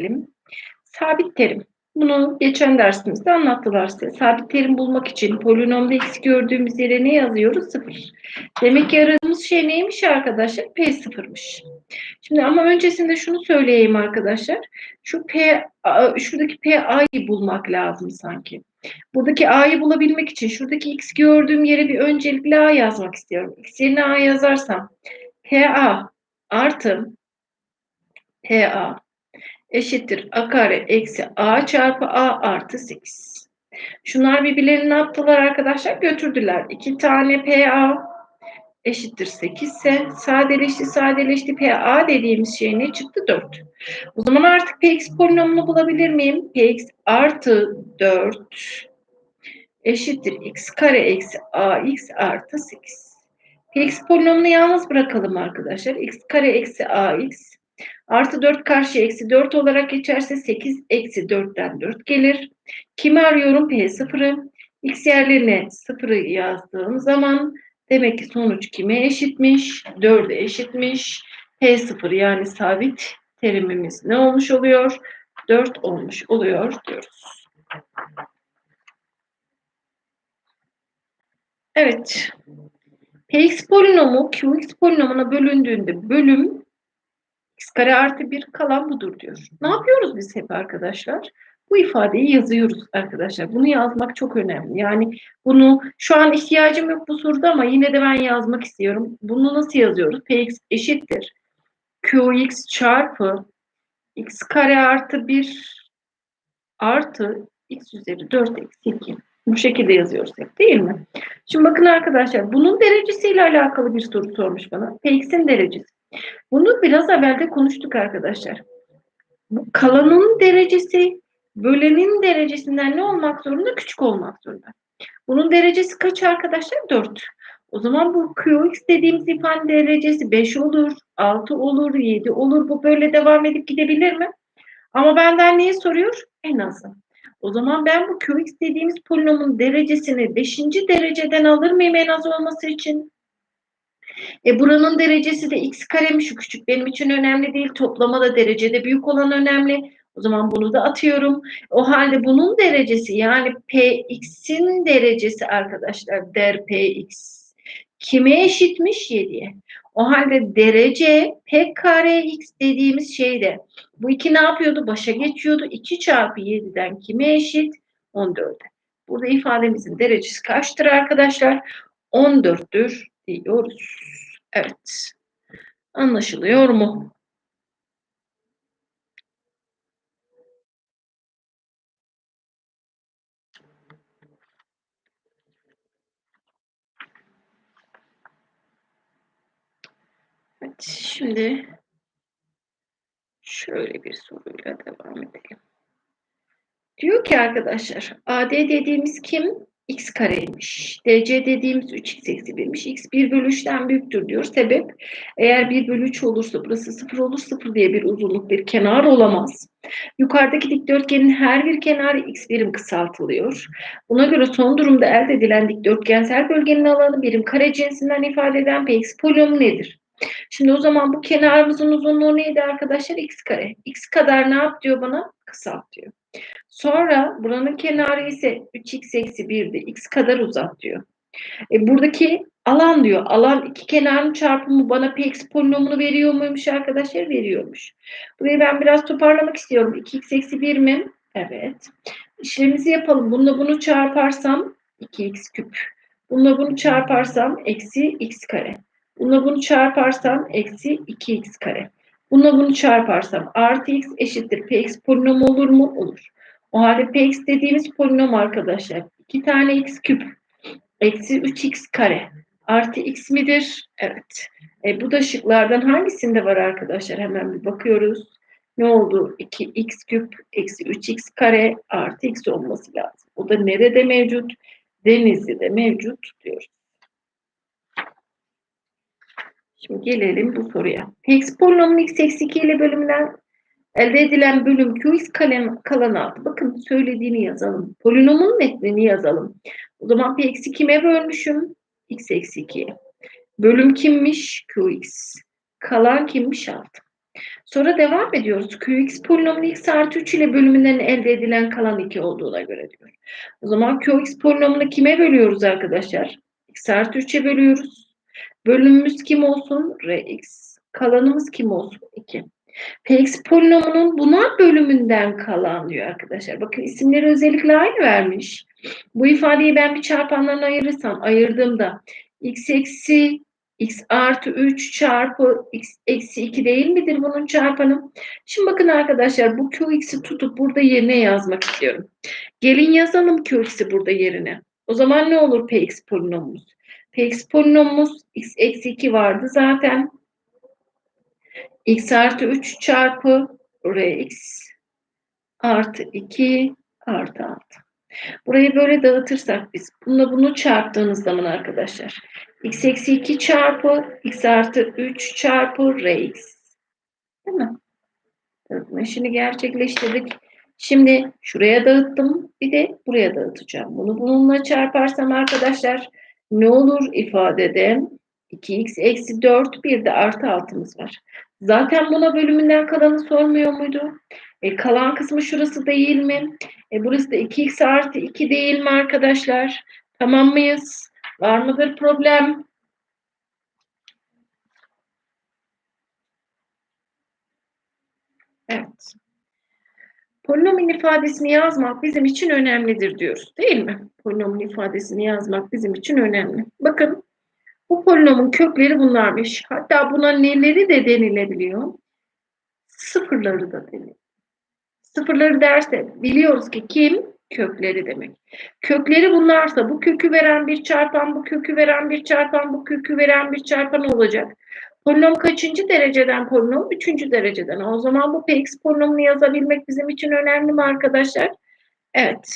gelelim. Sabit terim. Bunu geçen dersimizde anlattılar size. Sabit terim bulmak için polinomda x gördüğümüz yere ne yazıyoruz? Sıfır. Demek ki aradığımız şey neymiş arkadaşlar? P sıfırmış. Şimdi ama öncesinde şunu söyleyeyim arkadaşlar. Şu P, şuradaki P A'yı bulmak lazım sanki. Buradaki A'yı bulabilmek için şuradaki X gördüğüm yere bir öncelikle A yazmak istiyorum. X yerine A yazarsam PA artı PA eşittir A kare eksi A çarpı A artı 8. Şunlar birbirlerini ne yaptılar arkadaşlar? Götürdüler. 2 tane PA eşittir 8 ise sadeleşti sadeleşti PA dediğimiz şey ne çıktı? 4. O zaman artık Px polinomunu bulabilir miyim? Px artı 4 eşittir x kare eksi ax artı 8. Px polinomunu yalnız bırakalım arkadaşlar. x kare eksi ax artı 4 karşı eksi 4 olarak geçerse 8 eksi 4'ten 4 gelir. Kimi arıyorum? P0'ı. X yerlerine 0'ı yazdığım zaman demek ki sonuç kime eşitmiş? 4'e eşitmiş. P0 yani sabit terimimiz ne olmuş oluyor? 4 olmuş oluyor diyoruz. Evet. Px polinomu Qx polinomuna bölündüğünde bölüm x kare artı 1 kalan budur diyor. Ne yapıyoruz biz hep arkadaşlar? Bu ifadeyi yazıyoruz arkadaşlar. Bunu yazmak çok önemli. Yani bunu şu an ihtiyacım yok bu soruda ama yine de ben yazmak istiyorum. Bunu nasıl yazıyoruz? Px eşittir. Qx çarpı x kare artı 1 artı x üzeri 4 eksi 2. Bu şekilde yazıyoruz hep değil mi? Şimdi bakın arkadaşlar bunun derecesiyle alakalı bir soru sormuş bana. Px'in derecesi. Bunu biraz evvel de konuştuk arkadaşlar. Bu kalanın derecesi bölenin derecesinden ne olmak zorunda? Küçük olmak zorunda. Bunun derecesi kaç arkadaşlar? 4. O zaman bu Qx dediğimiz ifade derecesi 5 olur, 6 olur, 7 olur. Bu böyle devam edip gidebilir mi? Ama benden neyi soruyor? En azı. O zaman ben bu Qx dediğimiz polinomun derecesini 5. dereceden alır mıyım en az olması için? E buranın derecesi de x kare şu küçük benim için önemli değil. Toplama da derecede büyük olan önemli. O zaman bunu da atıyorum. O halde bunun derecesi yani px'in derecesi arkadaşlar der px kime eşitmiş? 7'ye. O halde derece p kare x dediğimiz şeyde bu iki ne yapıyordu? Başa geçiyordu. 2 çarpı 7'den kime eşit? 14'e. Burada ifademizin derecesi kaçtır arkadaşlar? 14'tür diyoruz. Evet. Anlaşılıyor mu? Evet, şimdi şöyle bir soruyla devam edelim. Diyor ki arkadaşlar, AD dediğimiz kim? X kareymiş. DC dediğimiz 3x eksi 1'miş. X 1 bölü 3'ten büyüktür diyor. Sebep eğer 1 bölü 3 olursa burası 0 olur. 0 diye bir uzunluk bir kenar olamaz. Yukarıdaki dikdörtgenin her bir kenarı x birim kısaltılıyor. Buna göre son durumda elde edilen dikdörtgensel bölgenin alanı birim kare cinsinden ifade eden px polinomu nedir? Şimdi o zaman bu kenarımızın uzunluğu neydi arkadaşlar? X kare. X kadar ne yap diyor bana? Kısalt diyor. Sonra buranın kenarı ise 3x eksi 1'di. X kadar uzat diyor. E, buradaki alan diyor. Alan iki kenarın çarpımı bana px polinomunu veriyor muymuş arkadaşlar? Veriyormuş. Burayı ben biraz toparlamak istiyorum. 2x eksi 1 mi? Evet. İşlemimizi yapalım. Bununla bunu çarparsam 2x küp. Bununla bunu çarparsam eksi x kare. Bununla bunu çarparsam eksi 2x kare. Bununla bunu çarparsam artı x eşittir px polinomu olur mu? Olur. O halde px dediğimiz polinom arkadaşlar. 2 tane x küp eksi 3x kare artı x midir? Evet. E, bu da şıklardan hangisinde var arkadaşlar? Hemen bir bakıyoruz. Ne oldu? 2x küp eksi 3x kare artı x olması lazım. O da nerede mevcut? Denizli'de mevcut diyoruz. Şimdi gelelim bu soruya. Px polinomun x eksi 2 ile bölümünden elde edilen bölüm qx kalem, kalan altı. Bakın söylediğini yazalım. Polinomun metnini yazalım. O zaman px'i kime bölmüşüm? x eksi 2'ye. Bölüm kimmiş? qx. Kalan kimmiş? 6. Sonra devam ediyoruz. Qx polinomun x artı 3 ile bölümünden elde edilen kalan 2 olduğuna göre diyor. O zaman Qx polinomunu kime bölüyoruz arkadaşlar? x artı 3'e bölüyoruz. Bölümümüz kim olsun? Rx. Kalanımız kim olsun? 2. Px polinomunun buna bölümünden kalan diyor arkadaşlar. Bakın isimleri özellikle aynı vermiş. Bu ifadeyi ben bir çarpanlarına ayırırsam ayırdığımda x eksi x artı 3 çarpı x eksi 2 değil midir bunun çarpanı? Şimdi bakın arkadaşlar bu qx'i tutup burada yerine yazmak istiyorum. Gelin yazalım qx'i burada yerine. O zaman ne olur px polinomumuz? Px polinomumuz x eksi 2 vardı zaten. x artı 3 çarpı rx artı 2 artı 6. Burayı böyle dağıtırsak biz bununla bunu çarptığınız zaman arkadaşlar x eksi 2 çarpı x artı 3 çarpı rx. Değil mi? Dağıtma işini gerçekleştirdik. Şimdi şuraya dağıttım. Bir de buraya dağıtacağım. Bunu bununla çarparsam arkadaşlar ne olur ifadede 2x eksi 4 bir de artı 6'mız var. Zaten buna bölümünden kalanı sormuyor muydu? E, kalan kısmı şurası değil mi? E, burası da 2x artı 2 değil mi arkadaşlar? Tamam mıyız? Var mıdır problem? Evet. Polinomin ifadesini yazmak bizim için önemlidir diyoruz. Değil mi? Polinomin ifadesini yazmak bizim için önemli. Bakın bu polinomun kökleri bunlarmış. Hatta buna neleri de denilebiliyor? Sıfırları da denilir. Sıfırları derse biliyoruz ki kim? Kökleri demek. Kökleri bunlarsa bu kökü veren bir çarpan, bu kökü veren bir çarpan, bu kökü veren bir çarpan olacak. Polinom kaçıncı dereceden polinom? Üçüncü dereceden. O zaman bu px polinomunu yazabilmek bizim için önemli mi arkadaşlar? Evet.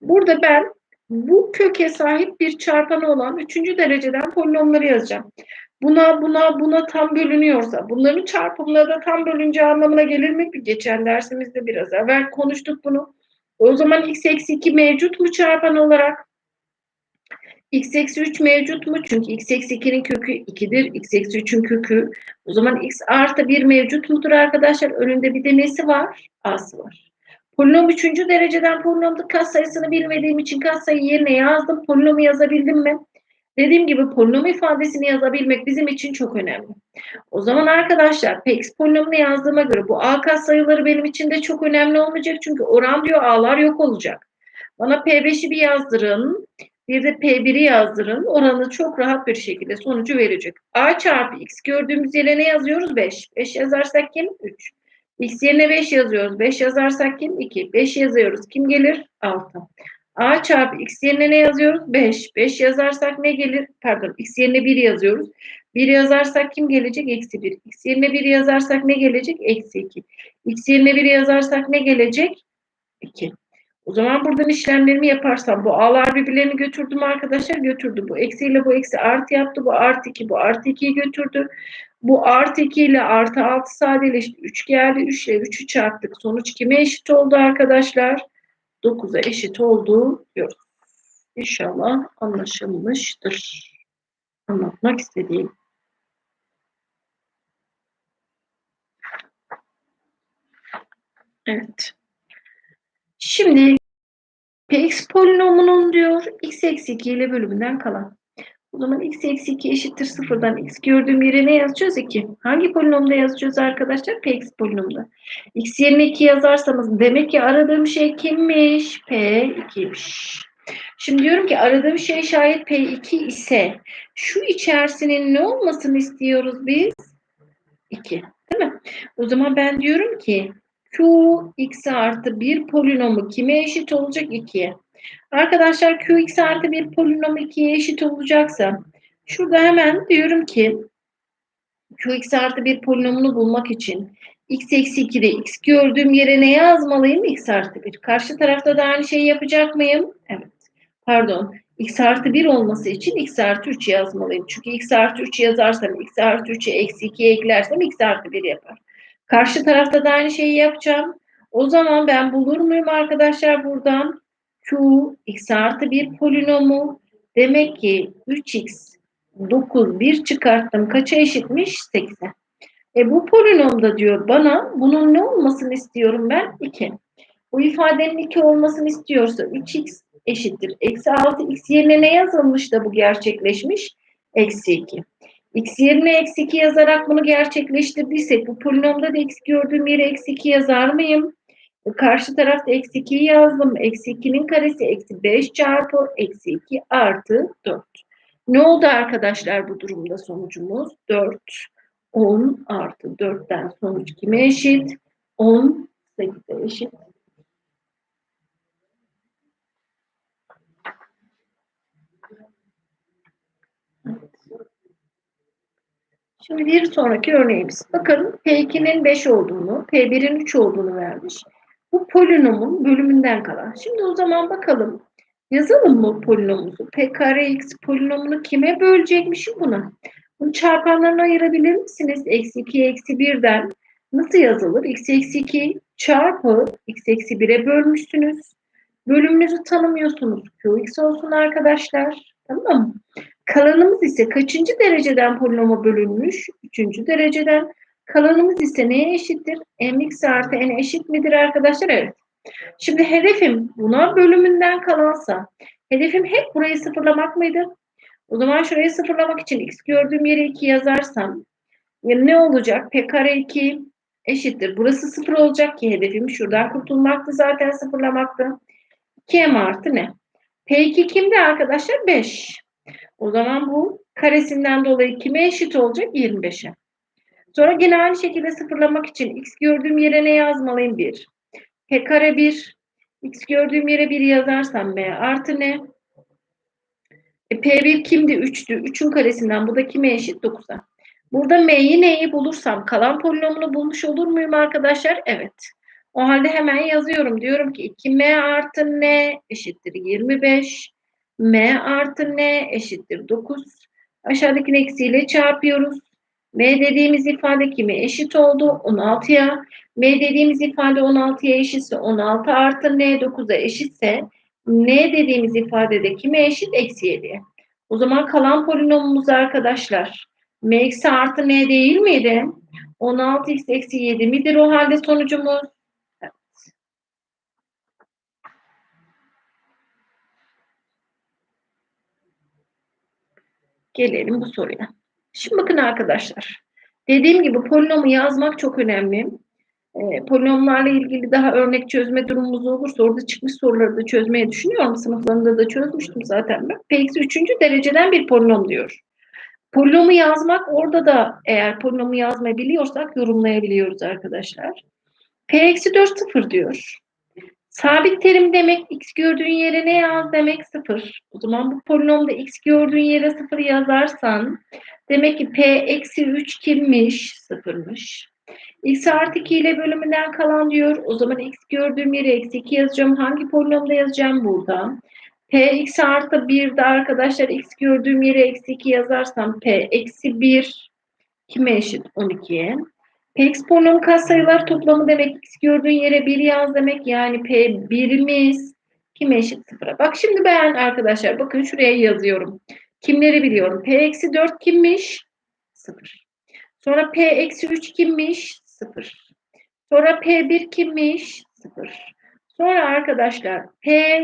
Burada ben bu köke sahip bir çarpanı olan üçüncü dereceden polinomları yazacağım. Buna buna buna tam bölünüyorsa bunların çarpımları da tam bölünce anlamına gelir mi? Geçen dersimizde biraz evvel konuştuk bunu. O zaman x eksi 2 mevcut mu çarpan olarak? X eksi 3 mevcut mu? Çünkü x eksi 2'nin kökü 2'dir. x eksi 3'ün kökü. O zaman x artı 1 mevcut mudur arkadaşlar? Önünde bir de nesi var? A'sı var. Polinom 3. dereceden polinomda kat sayısını bilmediğim için kat sayı yerine yazdım. Polinomu yazabildim mi? Dediğim gibi polinom ifadesini yazabilmek bizim için çok önemli. O zaman arkadaşlar px polinomunu yazdığıma göre bu a kat sayıları benim için de çok önemli olmayacak. Çünkü oran diyor a'lar yok olacak. Bana P5'i bir yazdırın. Bir de P1'i yazdırın. Oranı çok rahat bir şekilde sonucu verecek. A çarpı X gördüğümüz yere ne yazıyoruz? 5. 5 yazarsak kim? 3. X yerine 5 yazıyoruz. 5 yazarsak kim? 2. 5 yazıyoruz. Kim gelir? 6. A çarpı X yerine ne yazıyoruz? 5. 5 yazarsak ne gelir? Pardon X yerine 1 yazıyoruz. 1 yazarsak kim gelecek? Eksi 1. X yerine 1 yazarsak ne gelecek? Eksi 2. X yerine 1 yazarsak ne gelecek? 2. O zaman buradan işlemlerimi yaparsam bu a'lar birbirlerini götürdü mü arkadaşlar? Götürdü. Bu eksi ile bu eksi artı yaptı. Bu artı 2 bu artı 2'yi götürdü. Bu artı 2 ile artı 6 sadeleşti. 3 geldi. 3 ile 3'ü çarptık. Sonuç kime eşit oldu arkadaşlar? 9'a eşit oldu diyoruz. İnşallah anlaşılmıştır. Anlatmak istediğim. Evet. Şimdi polinomunun diyor x eksi 2 ile bölümünden kalan. O zaman x eksi 2 eşittir sıfırdan x gördüğüm yere ne yazacağız? 2. Hangi polinomda yazacağız arkadaşlar? px polinomda. x yerine 2 yazarsanız demek ki aradığım şey kimmiş? p2'ymiş. Şimdi diyorum ki aradığım şey şayet p2 ise şu içerisinin ne olmasını istiyoruz biz? 2. Değil mi? O zaman ben diyorum ki Q x artı bir polinomu kime eşit olacak? 2'ye. Arkadaşlar Q x artı bir polinomu 2'ye eşit olacaksa şurada hemen diyorum ki Q x artı bir polinomunu bulmak için x eksi 2'de x gördüğüm yere ne yazmalıyım? x artı 1. Karşı tarafta da aynı şeyi yapacak mıyım? Evet. Pardon. x artı 1 olması için x artı 3 yazmalıyım. Çünkü x artı 3 yazarsam x artı 3'e eksi 2'ye eklersem x artı 1 yapar. Karşı tarafta da aynı şeyi yapacağım. O zaman ben bulur muyum arkadaşlar buradan? Q x artı bir polinomu. Demek ki 3x 9 1 çıkarttım. Kaça eşitmiş? 8'e. E bu polinomda diyor bana bunun ne olmasını istiyorum ben? 2. Bu ifadenin 2 olmasını istiyorsa 3x eşittir. Eksi 6x yerine ne yazılmış da bu gerçekleşmiş? Eksi 2. x yerine eksi 2 yazarak bunu gerçekleştirdiysek bu polinomda da x gördüğüm yere eksi 2 yazar mıyım? Karşı tarafta eksi 2'yi yazdım. Eksi 2'nin karesi eksi 5 çarpı eksi 2 artı 4. Ne oldu arkadaşlar bu durumda sonucumuz? 4. 10 artı 4'ten sonuç kime eşit? 10 8'e eşit. Şimdi bir sonraki örneğimiz. Bakın P2'nin 5 olduğunu, P1'in 3 olduğunu vermiş. Bu polinomun bölümünden kalan. Şimdi o zaman bakalım. Yazalım mı polinomumuzu? P kare x polinomunu kime bölecekmişim buna? Bunu çarpanlarına ayırabilir misiniz? Eksi 2, eksi 1'den nasıl yazılır? x eksi 2 çarpı x eksi 1'e bölmüşsünüz. Bölümünüzü tanımıyorsunuz. Qx olsun arkadaşlar. Tamam mı? Kalanımız ise kaçıncı dereceden polinoma bölünmüş? Üçüncü dereceden. Kalanımız ise neye eşittir? mx artı n eşit midir arkadaşlar? Evet. Şimdi hedefim buna bölümünden kalansa, hedefim hep burayı sıfırlamak mıydı? O zaman şurayı sıfırlamak için x gördüğüm yere 2 yazarsam yani ne olacak? P kare 2 eşittir. Burası sıfır olacak ki hedefim şuradan kurtulmaktı zaten sıfırlamaktı. 2m artı ne? P2 kimdi arkadaşlar? 5. O zaman bu karesinden dolayı kime eşit olacak? 25'e. Sonra yine aynı şekilde sıfırlamak için x gördüğüm yere ne yazmalıyım? 1. P kare 1. X gördüğüm yere 1 yazarsam M artı ne? E, P1 kimdi? 3'tü. 3'ün karesinden bu da kime eşit? 9'a. Burada M'yi neyi bulursam kalan polinomunu bulmuş olur muyum arkadaşlar? Evet. O halde hemen yazıyorum. Diyorum ki 2M artı N eşittir 25. M artı N eşittir 9. Aşağıdaki eksiyle çarpıyoruz. M dediğimiz ifade kime eşit oldu? 16'ya. M dediğimiz ifade 16'ya eşitse 16 artı N 9'a eşitse N dediğimiz ifadede kime eşit? Eksi 7'ye. O zaman kalan polinomumuz arkadaşlar M eksi artı N değil miydi? 16x eksi 7 midir o halde sonucumuz? Gelelim bu soruya. Şimdi bakın arkadaşlar. Dediğim gibi polinomu yazmak çok önemli. E, polinomlarla ilgili daha örnek çözme durumumuz olursa orada çıkmış soruları da çözmeye düşünüyorum. Sınıflarında da çözmüştüm zaten ben. P 3. dereceden bir polinom diyor. Polinomu yazmak orada da eğer polinomu yazmayı biliyorsak yorumlayabiliyoruz arkadaşlar. P-4 0 diyor. Sabit terim demek x gördüğün yere ne yaz demek 0. O zaman bu polinomda x gördüğün yere 0 yazarsan demek ki p eksi 3 kimmiş? 0'mış. x artı 2 ile bölümünden kalan diyor. O zaman x gördüğüm yere eksi 2 yazacağım. Hangi polinomda yazacağım burada? p x artı 1'de arkadaşlar x gördüğüm yere eksi 2 yazarsam p eksi 1 kime eşit? 12'ye. Px polinom katsayılar toplamı demek gördüğün yere 1 yaz demek yani p 1'imiz kime eşit? 0'a. Bak şimdi ben arkadaşlar bakın şuraya yazıyorum. Kimleri biliyorum? P eksi 4 kimmiş? 0. Sonra P eksi 3 kimmiş? 0. Sonra P1 kimmiş? 0. Sonra arkadaşlar P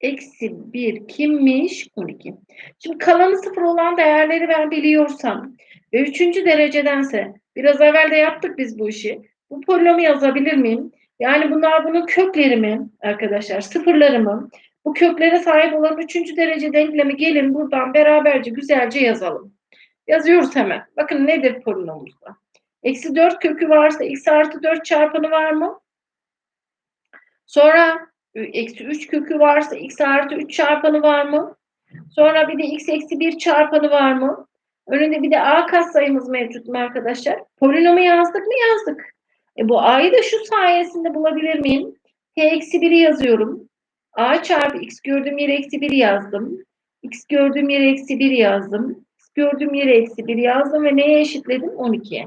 eksi 1 kimmiş? 12. Şimdi kalanı 0 olan değerleri ben biliyorsam ve 3. derecedense biraz evvel de yaptık biz bu işi. Bu polinomu yazabilir miyim? Yani bunlar bunun kökleri mi arkadaşlar? Sıfırları mı? Bu köklere sahip olan 3. derece denklemi gelin buradan beraberce güzelce yazalım. Yazıyoruz hemen. Bakın nedir polinomumuzda? Eksi 4 kökü varsa x artı 4 çarpanı var mı? Sonra eksi 3 kökü varsa x artı 3 çarpanı var mı? Sonra bir de x eksi 1 çarpanı var mı? Önünde bir de a katsayımız mevcut mu arkadaşlar? Polinomu yazdık mı? Yazdık. E bu a'yı da şu sayesinde bulabilir miyim? p eksi 1'i yazıyorum. a çarpı x gördüğüm yere eksi 1 yazdım. x gördüğüm yere eksi 1 yazdım. x gördüğüm yere eksi 1 yazdım ve neye eşitledim? 12'ye.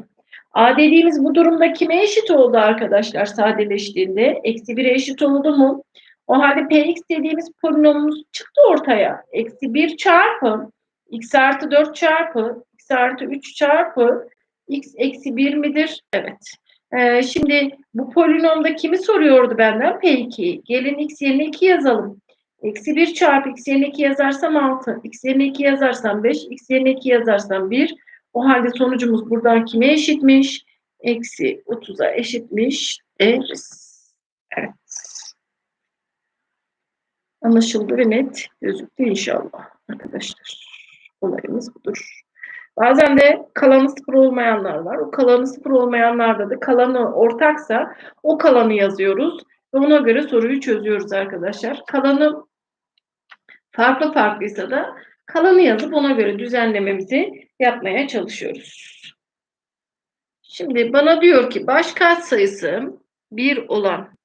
A dediğimiz bu durumda kime eşit oldu arkadaşlar sadeleştiğinde? Eksi 1'e eşit oldu mu? O halde Px dediğimiz polinomumuz çıktı ortaya. Eksi 1 çarpı x artı 4 çarpı x artı 3 çarpı x eksi 1 midir? Evet. Ee, şimdi bu polinomda kimi soruyordu benden? P2. Gelin x yerine 2 yazalım. Eksi 1 çarpı x yerine 2 yazarsam 6. x yerine 2 yazarsam 5. x yerine 2 yazarsam 1. O halde sonucumuz buradan kime eşitmiş? Eksi 30'a eşitmiş deriz. Evet. Anlaşıldı ve net gözüktü inşallah arkadaşlar. Olayımız budur. Bazen de kalanı sıfır olmayanlar var. O kalanı sıfır olmayanlarda da kalanı ortaksa o kalanı yazıyoruz ve ona göre soruyu çözüyoruz arkadaşlar. Kalanı farklı farklıysa da kalanı yazıp ona göre düzenlememizi yapmaya çalışıyoruz. Şimdi bana diyor ki baş katsayısı 1 olan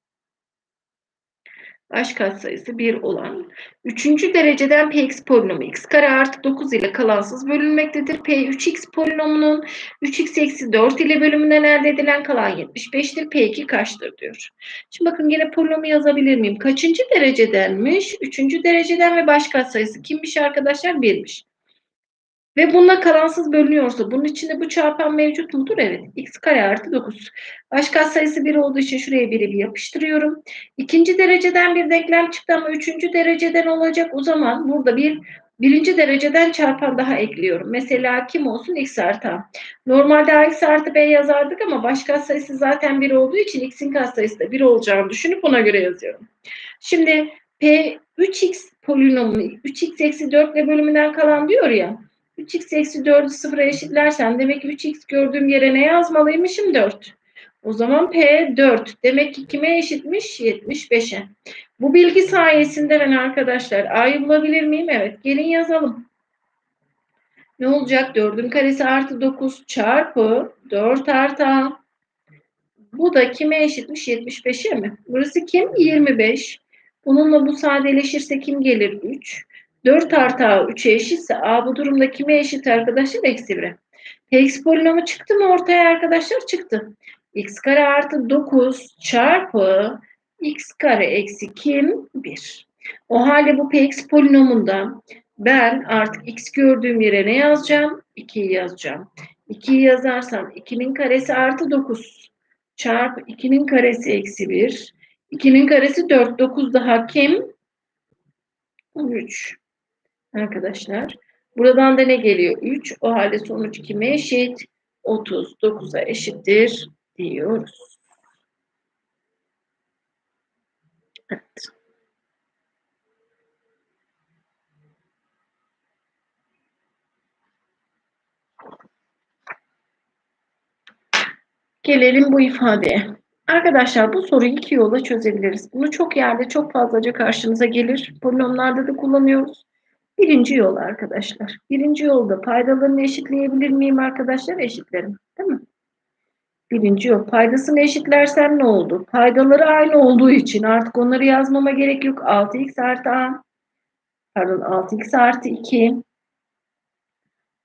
baş katsayısı 1 olan 3. dereceden px polinomu x kare artı 9 ile kalansız bölünmektedir. p 3x polinomunun 3x eksi 4 ile bölümünden elde edilen kalan 75'tir. p2 kaçtır diyor. Şimdi bakın yine polinomu yazabilir miyim? Kaçıncı derecedenmiş? 3. dereceden ve baş katsayısı kimmiş arkadaşlar? 1'miş. Ve bununla kalansız bölünüyorsa bunun içinde bu çarpan mevcut mudur? Evet. x kare artı 9. Baş sayısı 1 olduğu için şuraya 1'i bir yapıştırıyorum. İkinci dereceden bir denklem çıktı ama üçüncü dereceden olacak. O zaman burada bir birinci dereceden çarpan daha ekliyorum. Mesela kim olsun? x artı a. Normalde x artı b yazardık ama baş sayısı zaten 1 olduğu için x'in katsayısı da 1 olacağını düşünüp ona göre yazıyorum. Şimdi p 3x polinomu 3x eksi 4 ile bölümünden kalan diyor ya. 3x eksi 4'ü sıfıra eşitlersen demek ki 3x gördüğüm yere ne yazmalıymışım? 4. O zaman P 4. Demek ki kime eşitmiş? 75'e. Bu bilgi sayesinde ben arkadaşlar A'yı bulabilir miyim? Evet. Gelin yazalım. Ne olacak? 4'ün karesi artı 9 çarpı 4 artı A. Bu da kime eşitmiş? 75'e mi? Burası kim? 25. Bununla bu sadeleşirse kim gelir? 3. 4 artı a 3'e eşitse a bu durumda kime eşit arkadaşlar? Eksi 1'e. Px polinomu çıktı mı ortaya arkadaşlar? Çıktı. x kare artı 9 çarpı x kare eksi kim? 1. O halde bu px polinomunda ben artık x gördüğüm yere ne yazacağım? 2'yi yazacağım. 2'yi yazarsam 2'nin karesi artı 9 çarpı 2'nin karesi eksi 1. 2'nin karesi 4. 9 daha kim? 13 arkadaşlar. Buradan da ne geliyor? 3. O halde sonuç kime eşit? 39'a eşittir diyoruz. Evet. Gelelim bu ifadeye. Arkadaşlar bu soruyu iki yolla çözebiliriz. Bunu çok yerde çok fazlaca karşımıza gelir. Polinomlarda da kullanıyoruz. Birinci yol arkadaşlar. Birinci yolda paydalarını eşitleyebilir miyim arkadaşlar? Eşitlerim. Değil mi? Birinci yol. Paydasını eşitlersem ne oldu? Paydaları aynı olduğu için artık onları yazmama gerek yok. 6x artı a. Pardon 6x artı 2.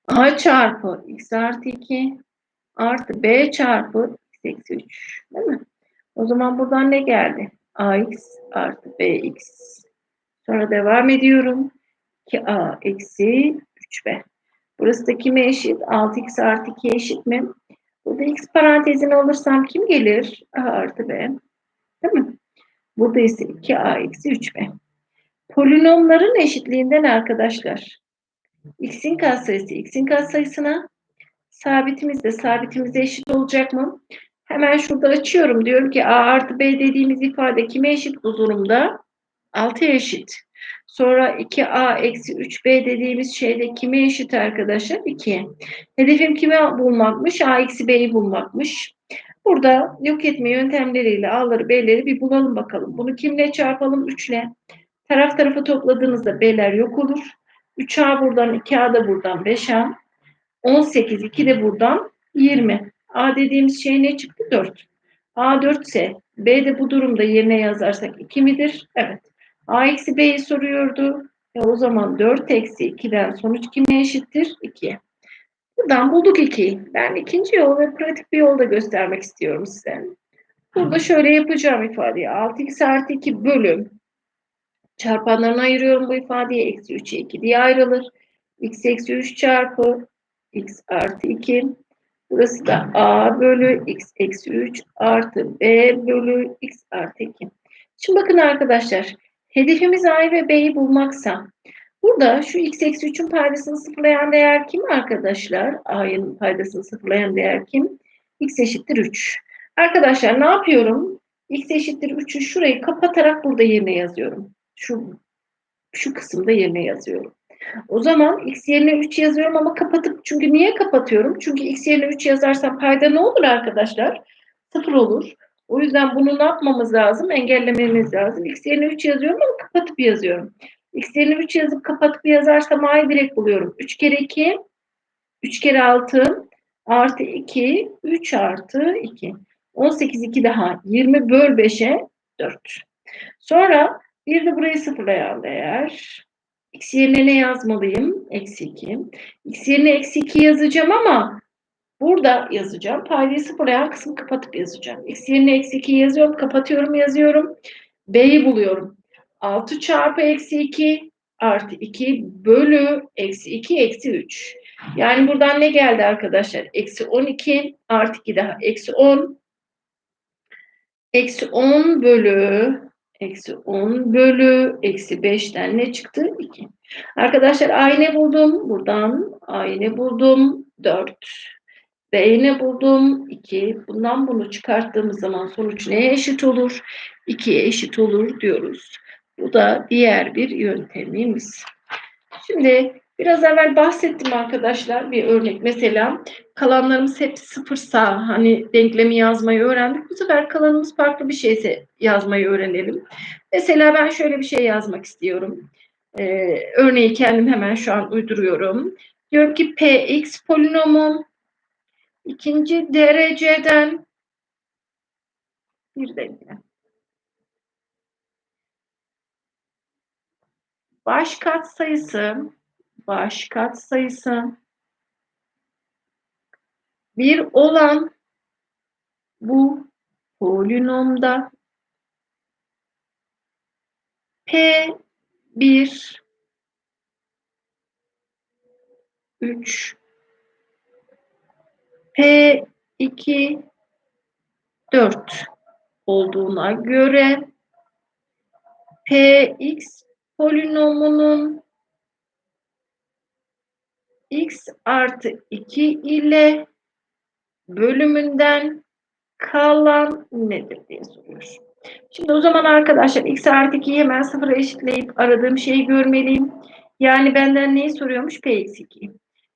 a çarpı x artı 2 artı b çarpı x eksi 3. Değil mi? O zaman buradan ne geldi? ax artı bx. Sonra devam ediyorum. 2a eksi 3b. Burası da kime eşit? 6x artı 2 eşit mi? Burada x parantezini alırsam kim gelir? a artı b. Değil mi? Burada ise 2a eksi 3b. Polinomların eşitliğinden arkadaşlar. x'in katsayısı x'in katsayısına sabitimiz de sabitimize eşit olacak mı? Hemen şurada açıyorum. Diyorum ki a artı b dediğimiz ifade kime eşit bu durumda? 6'ya eşit. Sonra 2a eksi 3b dediğimiz şeyde kime eşit arkadaşlar? 2. Hedefim kime bulmakmış? a eksi b'yi bulmakmış. Burada yok etme yöntemleriyle a'ları b'leri bir bulalım bakalım. Bunu kimle çarpalım? 3 ile. Taraf tarafa topladığınızda b'ler yok olur. 3a buradan 2a da buradan 5a. 18 2 de buradan 20. A dediğimiz şey ne çıktı? 4. A 4 ise B de bu durumda yerine yazarsak 2 midir? Evet. A eksi B'yi soruyordu. E o zaman 4 eksi 2'den sonuç kime eşittir? 2'ye. Buradan bulduk 2'yi. Ben ikinci yol ve pratik bir yolda göstermek istiyorum size. Burada şöyle yapacağım ifadeyi. 6x artı 2 bölüm. Çarpanlarını ayırıyorum bu ifadeye. Eksi 3'e 2 diye ayrılır. x eksi 3 çarpı x artı 2 Burası da a bölü x eksi 3 artı b bölü x artı 2. Şimdi bakın arkadaşlar. Hedefimiz a'yı ve b'yi bulmaksa burada şu x eksi 3'ün paydasını sıfırlayan değer kim arkadaşlar? a'nın paydasını sıfırlayan değer kim? x eşittir 3. Arkadaşlar ne yapıyorum? x eşittir 3'ü şurayı kapatarak burada yerine yazıyorum. Şu, şu kısımda yerine yazıyorum. O zaman x yerine 3 yazıyorum ama kapatıp çünkü niye kapatıyorum? Çünkü x yerine 3 yazarsam payda ne olur arkadaşlar? 0 olur. O yüzden bunu ne yapmamız lazım? Engellememiz lazım. X yerine 3 yazıyorum ama kapatıp yazıyorum. X yerine 3 yazıp kapatıp yazarsam A'yı direkt buluyorum. 3 kere 2, 3 kere 6 artı 2, 3 artı 2. 18, 2 daha 20 böl 5'e 4. Sonra bir de burayı sıfırlayan değer. X yerine ne yazmalıyım? Eksi 2. X yerine eksi 2 yazacağım ama burada yazacağım. Paydayı sıfırlayan kısmı kapatıp yazacağım. X yerine eksi 2 yazıyorum. Kapatıyorum yazıyorum. B'yi buluyorum. 6 çarpı eksi 2 artı 2 bölü eksi 2 eksi 3. Yani buradan ne geldi arkadaşlar? Eksi 12 artı 2 daha eksi 10. Eksi 10 bölü eksi 10 bölü eksi 5'ten ne çıktı? 2. Arkadaşlar a'yı ne buldum? Buradan a'yı ne buldum? 4. B'yi ne buldum? 2. Bundan bunu çıkarttığımız zaman sonuç neye eşit olur? 2'ye eşit olur diyoruz. Bu da diğer bir yöntemimiz. Şimdi biraz evvel bahsettim arkadaşlar bir örnek. Mesela kalanlarımız hep sıfırsa hani denklemi yazmayı öğrendik. Bu sefer kalanımız farklı bir şeyse yazmayı öğrenelim. Mesela ben şöyle bir şey yazmak istiyorum. Ee, örneği kendim hemen şu an uyduruyorum. Diyorum ki px polinomu ikinci dereceden bir denklem. Baş katsayısı baş katsayısı bir olan bu polinomda P1 3 P2 4 olduğuna göre Px polinomunun x artı 2 ile bölümünden kalan nedir diye soruyor. Şimdi o zaman arkadaşlar x artı 2'yi hemen sıfıra eşitleyip aradığım şeyi görmeliyim. Yani benden neyi soruyormuş? Px 2.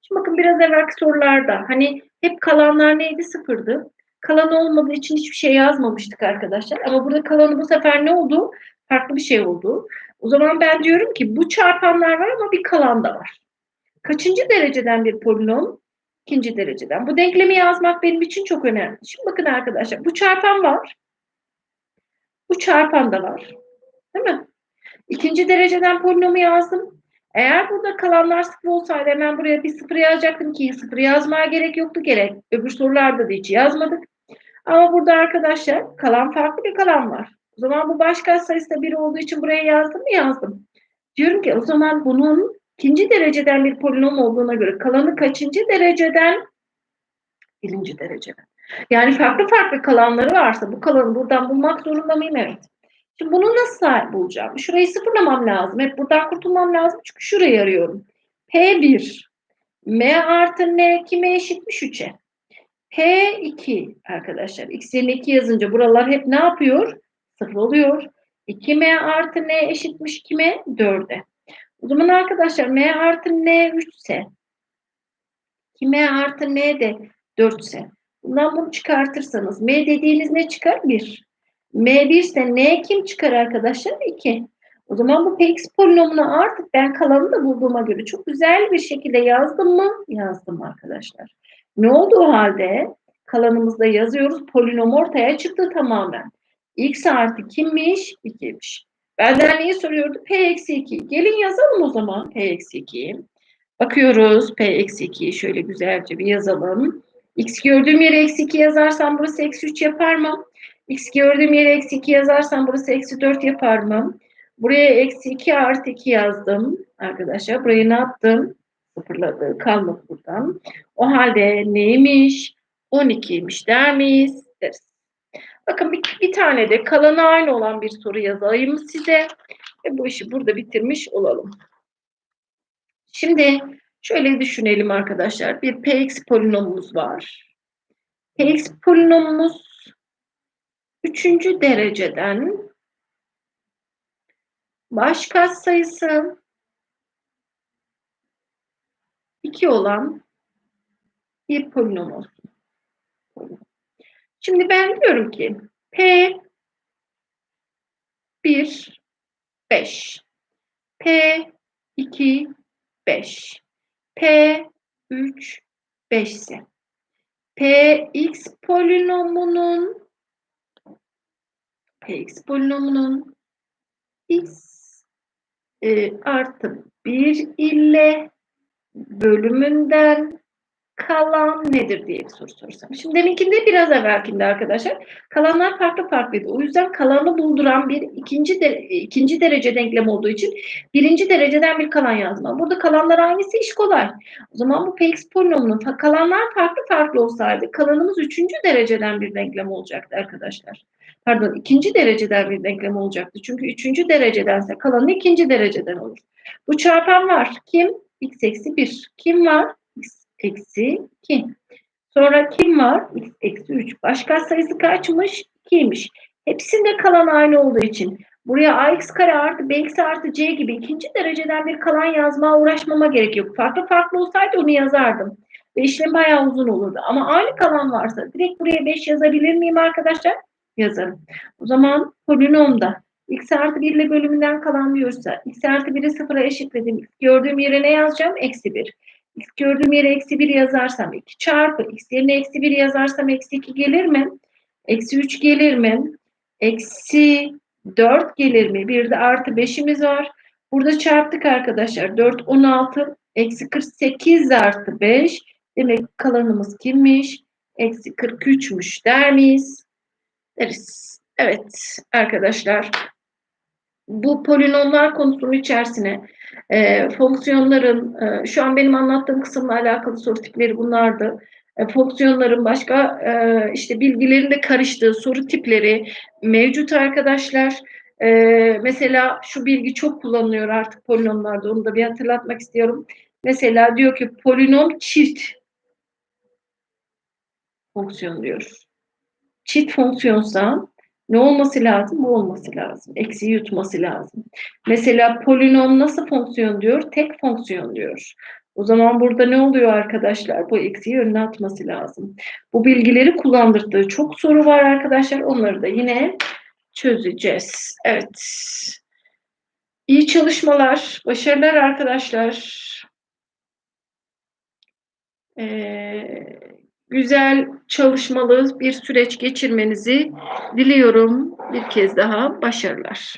Şimdi bakın biraz evvelki sorularda hani hep kalanlar neydi? Sıfırdı. Kalan olmadığı için hiçbir şey yazmamıştık arkadaşlar. Ama burada kalanı bu sefer ne oldu? Farklı bir şey oldu. O zaman ben diyorum ki bu çarpanlar var ama bir kalan da var. Kaçıncı dereceden bir polinom? İkinci dereceden. Bu denklemi yazmak benim için çok önemli. Şimdi bakın arkadaşlar bu çarpan var. Bu çarpan da var. Değil mi? İkinci dereceden polinomu yazdım. Eğer burada kalanlar sıfır olsaydı hemen buraya bir sıfır yazacaktım ki sıfır yazmaya gerek yoktu gerek. Öbür sorularda da hiç yazmadık. Ama burada arkadaşlar kalan farklı bir kalan var. O zaman bu baş sayısı da 1 olduğu için buraya yazdım mı yazdım. Diyorum ki o zaman bunun ikinci dereceden bir polinom olduğuna göre kalanı kaçıncı dereceden? Birinci dereceden. Yani farklı farklı kalanları varsa bu kalanı buradan bulmak zorunda mıyım? Evet. Şimdi bunu nasıl bulacağım? Şurayı sıfırlamam lazım. Hep buradan kurtulmam lazım çünkü şurayı arıyorum. P1 M artı N kime eşitmiş? 3'e. P2 arkadaşlar. X yerine 2 yazınca buralar hep ne yapıyor? Sıfır oluyor. 2M artı N eşitmiş kime? 4'e. O zaman arkadaşlar M artı N 3 ise 2M artı N de 4 ise bundan bunu çıkartırsanız M dediğiniz ne çıkar? 1. M1 ise N kim çıkar arkadaşlar? 2. O zaman bu Px polinomunu artık ben kalanını da bulduğuma göre çok güzel bir şekilde yazdım mı? Yazdım arkadaşlar. Ne olduğu halde kalanımızda yazıyoruz. Polinom ortaya çıktı tamamen. X artı kimmiş? 2'ymiş. Benden neyi soruyordu? P eksi 2. Gelin yazalım o zaman P eksi 2'yi. Bakıyoruz P eksi 2'yi şöyle güzelce bir yazalım. X gördüğüm yere eksi 2 yazarsam burası eksi 3 yapar mı? X gördüğüm yere eksi 2 yazarsam burası eksi 4 yapar mı? Buraya eksi 2 artı 2 yazdım arkadaşlar. Burayı ne yaptım? Sıfırladı. Kalmadı buradan. O halde neymiş? 12'ymiş der miyiz? Deriz. Bakın bir, bir tane de kalanı aynı olan bir soru yazayım size. Ve bu işi burada bitirmiş olalım. Şimdi şöyle düşünelim arkadaşlar. Bir px polinomumuz var. px polinomumuz üçüncü dereceden baş katsayısı 2 olan bir polinom olsun. Şimdi ben diyorum ki P 1 5 P 2 5 P 3 5 ise Px polinomunun Px polinomunun x e, artı 1 ile bölümünden kalan nedir diye bir soru sorsam. Şimdi deminkinde biraz evvelkinde arkadaşlar kalanlar farklı farklıydı. O yüzden kalanı bulduran bir ikinci de, ikinci derece denklem olduğu için birinci dereceden bir kalan yazmam. Burada kalanlar aynısı iş kolay. O zaman bu px polinomunun kalanlar farklı farklı olsaydı kalanımız üçüncü dereceden bir denklem olacaktı arkadaşlar. Pardon ikinci dereceden bir denklem olacaktı. Çünkü üçüncü derecedense kalanı ikinci dereceden olur. Bu çarpan var. Kim? x eksi 1. Kim var? x eksi 2. Sonra kim var? x eksi 3. Başka sayısı kaçmış? 2'ymiş. Hepsinde kalan aynı olduğu için buraya ax kare artı bx artı c gibi ikinci dereceden bir kalan yazmaya uğraşmama gerek yok. Farklı farklı olsaydı onu yazardım. Ve işlem bayağı uzun olurdu. Ama aynı kalan varsa direkt buraya 5 yazabilir miyim arkadaşlar? Yazarım. O zaman polinomda x artı 1 ile bölümünden kalan diyorsa x artı 1'i sıfıra eşitledim. X gördüğüm yere ne yazacağım? Eksi 1. X gördüğüm yere eksi 1 yazarsam 2 çarpı x yerine eksi 1 yazarsam eksi 2 gelir mi? Eksi 3 gelir mi? Eksi 4 gelir mi? Bir de artı 5'imiz var. Burada çarptık arkadaşlar. 4, 16, eksi 48 artı 5. Demek kalanımız kimmiş? Eksi 43'müş der miyiz? Deriz. Evet arkadaşlar bu polinomlar konusunun içerisine e, fonksiyonların e, şu an benim anlattığım kısımla alakalı soru tipleri bunlardı. E, fonksiyonların başka e, işte bilgilerin de karıştığı soru tipleri mevcut arkadaşlar. E, mesela şu bilgi çok kullanılıyor artık polinomlarda onu da bir hatırlatmak istiyorum. Mesela diyor ki polinom çift fonksiyon diyor. Çift fonksiyonsa ne olması lazım? Bu olması lazım. Eksi yutması lazım. Mesela polinom nasıl fonksiyon diyor? Tek fonksiyon diyor. O zaman burada ne oluyor arkadaşlar? Bu eksiği önüne atması lazım. Bu bilgileri kullandırdığı çok soru var arkadaşlar. Onları da yine çözeceğiz. Evet. İyi çalışmalar, başarılar arkadaşlar. Ee, güzel çalışmalı bir süreç geçirmenizi diliyorum. Bir kez daha başarılar.